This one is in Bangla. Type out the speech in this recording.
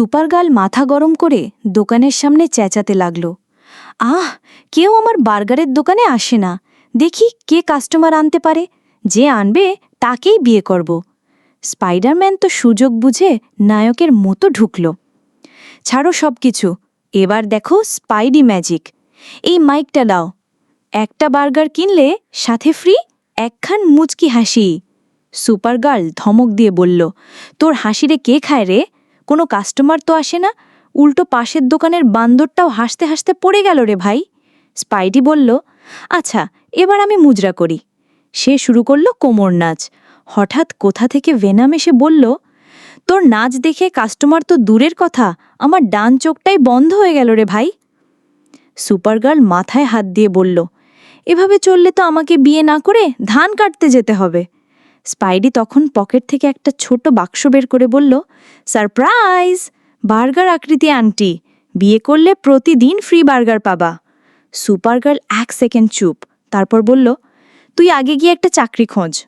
সুপারগার্ল মাথা গরম করে দোকানের সামনে চেঁচাতে লাগল। আহ, কেউ আমার বার্গারের দোকানে আসে না। দেখি কে কাস্টমার আনতে পারে। যে আনবে, তাকেই বিয়ে করব। স্পাইডারম্যান তো সুযোগ বুঝে নায়কের মতো ঢুকল। ছাড়ো সব কিছু এবার দেখো স্পাইডি ম্যাজিক। এই মাইকটা দাও। একটা বার্গার কিনলে সাথে ফ্রি, একখান মুচকি হাসি। সুপারগার্ল ধমক দিয়ে বলল, তোর হাসিরে কে খায় রে? কোনো কাস্টমার তো আসে না। উল্টো পাশের দোকানের বান্দরটাও হাসতে হাসতে পড়ে গেল রে ভাই। স্পাইডি বলল আচ্ছা এবার আমি মুজরা করি। সে শুরু করল কোমর নাচ। হঠাৎ কোথা থেকে ভেনাম এসে বলল, তোর নাচ দেখে কাস্টমার তো দূরের কথা, আমার ডান চোখটাই বন্ধ হয়ে গেল রে ভাই। সুপারগার্ল মাথায় হাত দিয়ে বলল, এভাবে চললে তো আমাকে বিয়ে না করে ধান কাটতে যেতে হবে। স্পাইডি তখন পকেট থেকে একটা ছোট বাক্স বের করে বলল, সারপ্রাইজ! বার্গার আকৃতি, আন্টি। বিয়ে করলে প্রতিদিন ফ্রি বার্গার পাবা। সুপার গার্ল এক সেকেন্ড চুপ, তারপর বলল, তুই আগে গিয়ে একটা চাকরি খোঁজ।